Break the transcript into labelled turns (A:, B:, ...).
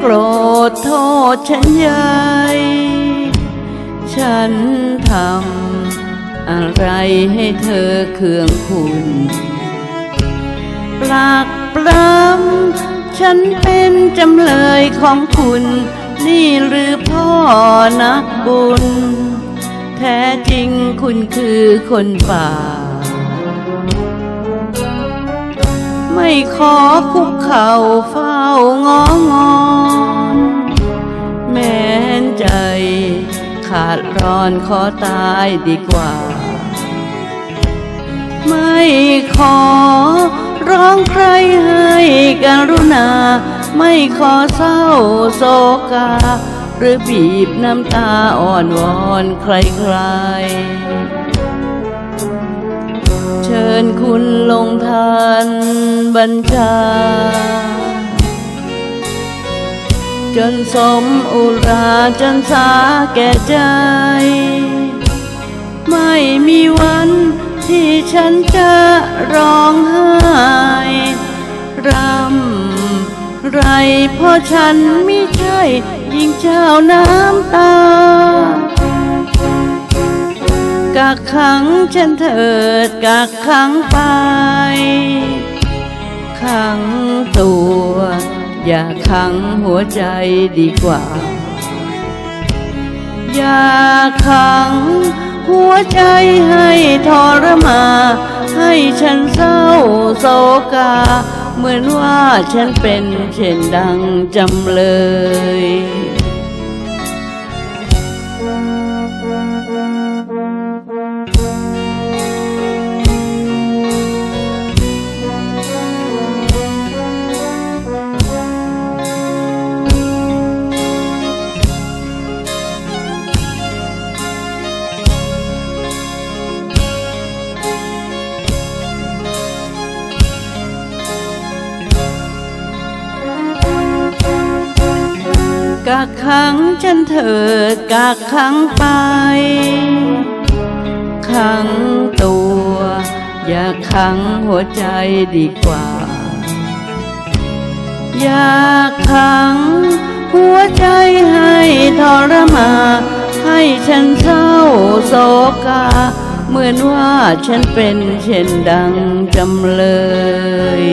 A: โกรธโทษฉันใหญ่ฉันทำอะไรให้เธอเคืองคุณปลากปล้ำฉันเป็นจำเลยของคุณ นี่หรือพ่อนักบุญ แท้จริงคุณคือคนป่า ไม่ขอคุกเข่าเฝ้างองอ ขาดร้อนขอตายดีกว่า ไม่ขอร้องใครให้กรุณา ไม่ขอเศร้าโศกา หรือบีบน้ำตาอ่อนวอนใครใครๆเชิญคุณลงทานบัญชา จนสมอุราจนสาแก่ใจ ไม่มีวันที่ฉันจะร้องไห้รำไรเพราะฉันไม่ใช่ยิงเจ้าน้ำตากักขังฉันเถิดกักขังไป ขังตัว อย่าขังหัวใจดีกว่า อย่าขังหัวใจให้ทรมา ให้ฉันเศร้าโศกา เหมือนว่าฉันเป็นเช่นดังจำเลย กักขังฉันเถิดกักขังไป ขังตัว อย่าขังหัวใจดีกว่า อย่าขังหัวใจให้ทรมา ให้ฉันเศร้าโศกา เหมือนว่าฉันเป็นเช่นดังจำเลย